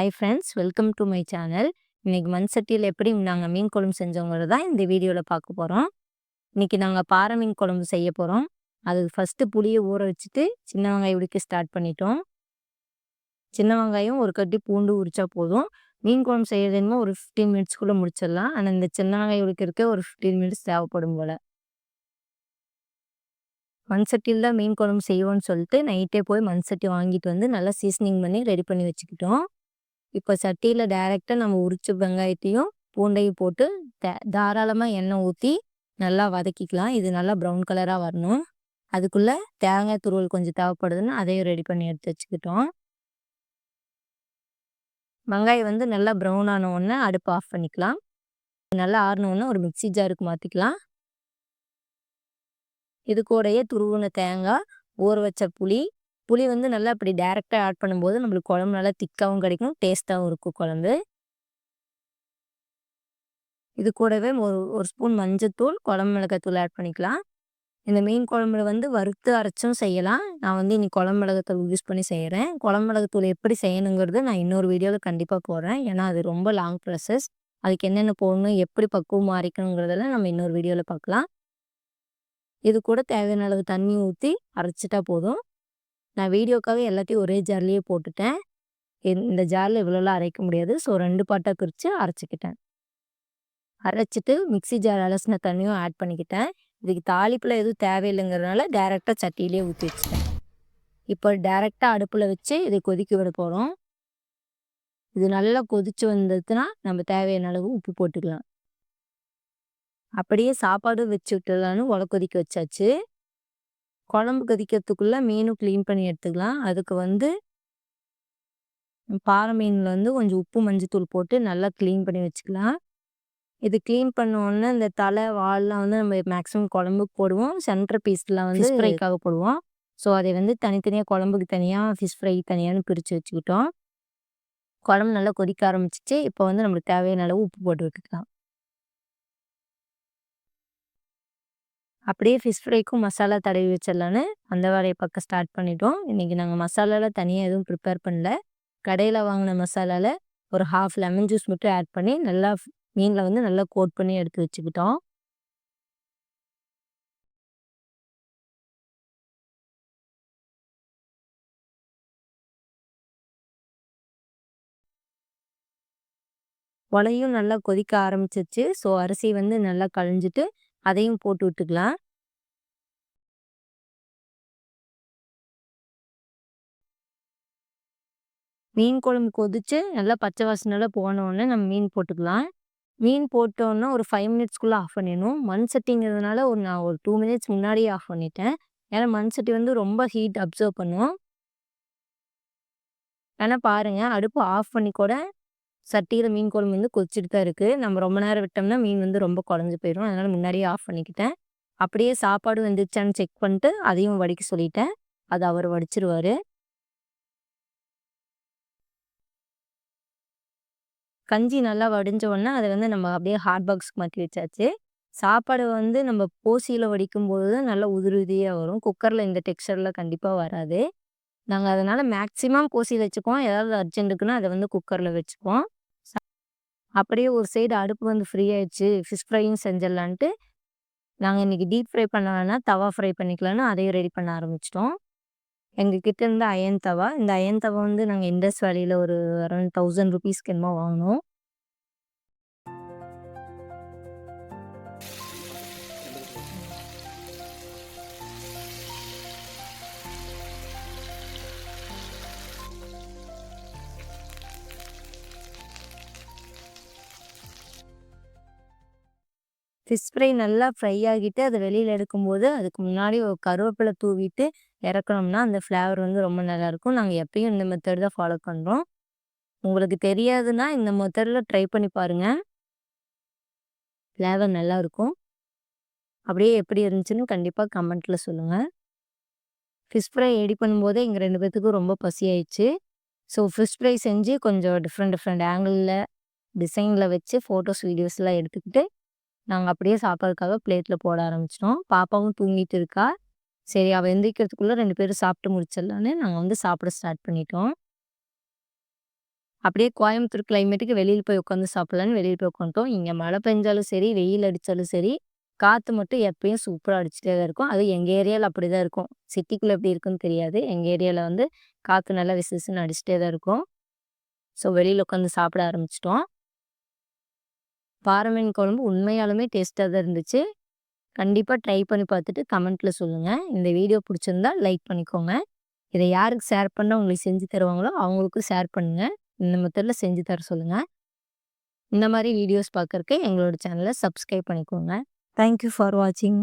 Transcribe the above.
Hi friends welcome to my channel இன்றைக்கி மண் சட்டியில் எப்படி நாங்கள் மீன் குழம்பு செஞ்சவங்கள தான் இந்த வீடியோவில் பார்க்க போகிறோம் இன்றைக்கி நாங்கள் பாறை மீன் குழம்பு செய்ய போகிறோம் அது ஃபஸ்ட்டு புளியை ஊற வச்சுட்டு சின்ன வெங்காயம் உடிக்க ஸ்டார்ட் பண்ணிட்டோம். சின்ன வெங்காயம் ஒரு கட்டி பூண்டு உரிச்சா போதும். மீன் குழம்பு செய்யறதுமோ ஒரு ஃபிஃப்டீன் மினிட்ஸ்க்குள்ளே முடிச்சிடலாம். ஆனால் இந்த சின்ன வெங்காயம் உடிக்கிறதுக்கு ஒரு ஃபிஃப்டீன் மினிட்ஸ் தேவைப்படும் போல். மண் சட்டியில் தான் மீன் குழம்பு செய்வோன்னு சொல்லிட்டு நைட்டே போய் மண் சட்டி வாங்கிட்டு வந்து நல்லா சீசனிங் பண்ணி ரெடி பண்ணி வச்சுக்கிட்டோம். இப்போ சட்டியில் டைரெக்டாக நம்ம உரிச்ச வெங்காயத்தையும் பூண்டையும் போட்டு த தாராளமாக எண்ணெய் ஊற்றி நல்லா வதக்கிக்கலாம். இது நல்லா ப்ரௌன் கலராக வரணும். அதுக்குள்ளே தேங்காய் துருவல் கொஞ்சம் தேவைப்படுதுன்னு அதையும் ரெடி பண்ணி எடுத்து வச்சுக்கிட்டோம். வெங்காயம் வந்து நல்லா ப்ரௌன் ஆன உடனே அடுப்பு ஆஃப் பண்ணிக்கலாம். நல்லா ஆறினோடனே ஒரு மிக்சி ஜாருக்கு மாற்றிக்கலாம் இது கூடயே துருவின தேங்காய் ஊற வச்ச புளி புளி வந்து நல்லா அப்படி டேரெக்டாக ஆட் பண்ணும்போது நம்மளுக்கு குழம்பு நல்லா திக்காகவும் கிடைக்கும் டேஸ்ட்டாகவும் இருக்கும் குழம்பு. இது கூடவே ஒரு ஒரு ஸ்பூன் மஞ்சத்தூள் குழம்பு மிளகாத்தூள் ஆட் பண்ணிக்கலாம். இந்த மீன் குழம்புல வந்து வறுத்து அரைச்சும் செய்யலாம். நான் வந்து இன்னைக்கு குழம்பு மிளகாத்தூள் யூஸ் பண்ணி செய்கிறேன் குழம்பு மிளகாத்தூள் எப்படி செய்யணுங்கிறது நான் இன்னொரு வீடியோவில் கண்டிப்பாக போடுறேன். ஏன்னா அது ரொம்ப லாங் ப்ராசஸ் அதுக்கு என்னென்ன போடணும் எப்படி பக்குவமாக அரைக்கணுங்கிறதெல்லாம் நம்ம இன்னொரு வீடியோவில் பார்க்கலாம். இது கூட தேவையான அளவு தண்ணி ஊற்றி அரைச்சிட்டா போதும். நான் வீடியோக்காக எல்லாத்தையும் ஒரே ஜார்லேயே போட்டுட்டேன். இந்த ஜாரில் இவ்வளோலாம் அரைக்க முடியாது. ஸோ ரெண்டு பாட்டாக பிரித்து அரைச்சிக்கிட்டேன். அரைச்சிட்டு மிக்சி ஜார் அலசின தண்ணியும் ஆட் பண்ணிக்கிட்டேன். இதுக்கு தாளிப்பில் எதுவும் தேவையில்லைங்கிறதுனால டேரெக்டாக சட்டியிலே ஊற்றி வச்சுட்டேன். இப்போ டேரெக்டாக அடுப்பில் வச்சு இதை கொதிக்க விட போகிறோம் இது நல்லா கொதிச்சு வந்ததுன்னா நம்ம தேவையான அளவு உப்பு போட்டுக்கலாம். அப்படியே சாப்பாடும் வச்சு விட்டுலான்னு உல கொதிக்க வச்சாச்சு. குழம்பு கொதிக்கிறதுக்குள்ளே மீனும் க்ளீன் பண்ணி எடுத்துக்கலாம். அதுக்கு வந்து பாறை மீனில் வந்து கொஞ்சம் உப்பு மஞ்சத்தூள் போட்டு நல்லா க்ளீன் பண்ணி வச்சுக்கலாம். இது க்ளீன் பண்ணோடனே இந்த தலை வால்லாம் வந்து நம்ம மேக்ஸிமம் குழம்புக்கு போடுவோம். சென்டர் பீஸ்லாம் வந்து ஃப்ரைக்காக போடுவோம். ஸோ அதை வந்து தனித்தனியாக குழம்புக்கு தனியாக ஃபிஷ் ஃப்ரை தனியாகனு பிரித்து வச்சுக்கிட்டோம். குழம்பு நல்லா கொதிக்க ஆரம்பிச்சிச்சு. இப்போ வந்து நம்மளுக்கு தேவையான அளவு உப்பு போட்டு விட்டுக்கலாம் அப்படியே ஃபிஷ் ஃப்ரைக்கும் மசாலா தடவி வச்சிடலான்னு அந்த வேலையை பக்கம் ஸ்டார்ட் பண்ணிட்டோம். இன்றைக்கி நாங்கள் மசாலாலாம் தனியாக எதுவும் ப்ரிப்பேர் பண்ணல. கடையில் வாங்கின மசாலாவில் ஒரு ஹாஃப் லெமன் ஜூஸ் மட்டும் ஆட் பண்ணி நல்லா மீனில் வந்து நல்லா கோட் பண்ணி எடுத்து வச்சுக்கிட்டோம். உலையும் நல்லா கொதிக்க ஆரம்பிச்சிச்சு ஸோ அரிசி வந்து நல்லா கழிஞ்சிட்டு அதையும் போட்டு விட்டுக்கலாம். மீன் குழம்பு கொதிச்சு நல்லா பச்சை வாசனைலாம் போனோடனே நம்ம மீன் போட்டுக்கலாம். மீன் போட்டோன்னா ஒரு ஃபைவ் மினிட்ஸ்க்குள்ளே ஆஃப் பண்ணிடணும். மண் சட்டிங்கிறதுனால ஒரு நான் ஒரு டூ மினிட்ஸ் முன்னாடியே ஆஃப் பண்ணிட்டேன். ஏன்னா மண் சட்டி வந்து ரொம்ப ஹீட் அப்சர்வ் பண்ணும். ஆனால் பாருங்கள் அடுப்பு ஆஃப் பண்ணி கூட சட்டியில் மீன் குழம்பு வந்து கொதிச்சுட்டு தான் இருக்குது நம்ம ரொம்ப நேரம் விட்டோம்னா மீன் வந்து ரொம்ப குழஞ்சி போயிடும் அதனால் முன்னாடியே ஆஃப் பண்ணிக்கிட்டேன். அப்படியே சாப்பாடு வந்துச்சான்னு செக் பண்ணிட்டு அதையும் வடிக்க சொல்லிட்டேன். அது அவர் வடிச்சிருவார். கஞ்சி நல்லா வடிஞ்ச உடனே அதை வந்து நம்ம அப்படியே ஹாட் பாக்ஸ்க்கு மாற்றி வச்சாச்சு. சாப்பாடு வந்து நம்ம போசியில் வடிக்கும்போது தான் நல்லா உதிருதியாக உதிரியாக வரும் குக்கரில் இந்த டெக்ஸ்டரில் கண்டிப்பாக வராது. நாங்கள் அதனால் மேக்ஸிமம் போசியில் வச்சுக்குவோம். ஏதாவது அர்ஜென்ட்டுக்குன்னா அதை வந்து குக்கரில் வச்சுக்குவோம். அப்படியே ஒரு சைடு அடுப்பு வந்து ஃப்ரீ ஆயிடுச்சு. ஃபிஷ் ஃப்ரையும் செஞ்சிடலான்ட்டு நாங்கள் இன்றைக்கி டீப் ஃப்ரை பண்ண வேணால் தவா ஃப்ரை பண்ணிக்கலான்னு அதையும் ரெடி பண்ண ஆரம்பிச்சிட்டோம். எங்கள் கிட்ட இருந்து அயன் தவா இந்த அயன் தவா வந்து நாங்கள் இண்டஸ் வேலியில் ஒரு அரௌண்ட் தௌசண்ட் ருபீஸ்க்கு என்னமோ வாங்கினோம். ஃபிஷ் ஃப்ரை நல்லா ஃப்ரை ஆகிட்டு அதை வெளியில் எடுக்கும்போது அதுக்கு முன்னாடி ஒரு கருவேப்பிலை தூவிட்டு இறக்கணும்னா அந்த ஃப்ளேவர் வந்து ரொம்ப நல்லாயிருக்கும். நாங்கள் எப்பயும் இந்த மெத்தட் தான் ஃபாலோ பண்ணுறோம் உங்களுக்கு தெரியாதுன்னா இந்த மெத்தடில் ட்ரை பண்ணி பாருங்கள் ஃப்ளேவர் நல்லாயிருக்கும். அப்படியே எப்படி இருந்துச்சுன்னு கண்டிப்பாக கமெண்ட்டில் சொல்லுங்கள் ஃபிஷ் ஃப்ரை ரெடி பண்ணும்போதே எங்கள் ரெண்டு பேர்த்துக்கும் ரொம்ப பசி ஆயிடுச்சு. ஸோ ஃபிஷ் ஃப்ரை செஞ்சு கொஞ்சம் டிஃப்ரெண்ட் டிஃப்ரெண்ட் ஆங்கிளில் டிசைனில் வச்சு ஃபோட்டோஸ் வீடியோஸ்லாம் எடுத்துக்கிட்டு நாங்கள் அப்படியே சாப்பிட்றதுக்காக பிளேட்டில் போட ஆரம்பிச்சிட்டோம் பாப்பாவும் தூங்கிட்டு இருக்கா சரி அவள் எந்திரிக்கிறதுக்குள்ளே ரெண்டு பேரும் சாப்பிட்டு முடிச்சிடலான்னு நாங்கள் வந்து சாப்பிட ஸ்டார்ட் பண்ணிட்டோம் அப்படியே கோயம்புத்தூர் கிளைமேட்டுக்கு வெளியில் போய் உட்காந்து சாப்பிட்லான்னு வெளியில் போய் உட்காந்துட்டோம். இங்கே மழை பெஞ்சாலும் சரி, வெயில் அடித்தாலும் சரி, காற்று மட்டும் எப்பயும் சூப்பராக அடிச்சுட்டே தான் இருக்கும். அதுவும் எங்கள் ஏரியாவில் அப்படி தான் இருக்கும். சிட்டிக்குள்ளே எப்படி இருக்குன்னு தெரியாது. எங்கள் ஏரியாவில் வந்து காற்று நல்லா விசேஷன்னு அடிச்சுட்டே தான் இருக்கும். ஸோ வெளியில் உட்காந்து சாப்பிட ஆரம்பிச்சிட்டோம். பாரமீன் குழம்பு உண்மையாலுமே டேஸ்ட்டாக தான் இருந்துச்சு. கண்டிப்பாக ட்ரை பண்ணி பார்த்துட்டு கமெண்ட்டில் சொல்லுங்கள். இந்த வீடியோ பிடிச்சிருந்தா லைக் பண்ணிக்கோங்க. இதை யாருக்கு ஷேர் பண்ணால் உங்களுக்கு செஞ்சு தருவாங்களோ அவங்களுக்கும் ஷேர் பண்ணுங்கள். இந்த மெத்தடில் செஞ்சு தர சொல்லுங்கள். இந்த மாதிரி வீடியோஸ் பார்க்குறக்கு எங்களோட சேனலை சப்ஸ்கிரைப் பண்ணிக்கோங்க. தேங்க் யூ ஃபார் வாட்சிங்.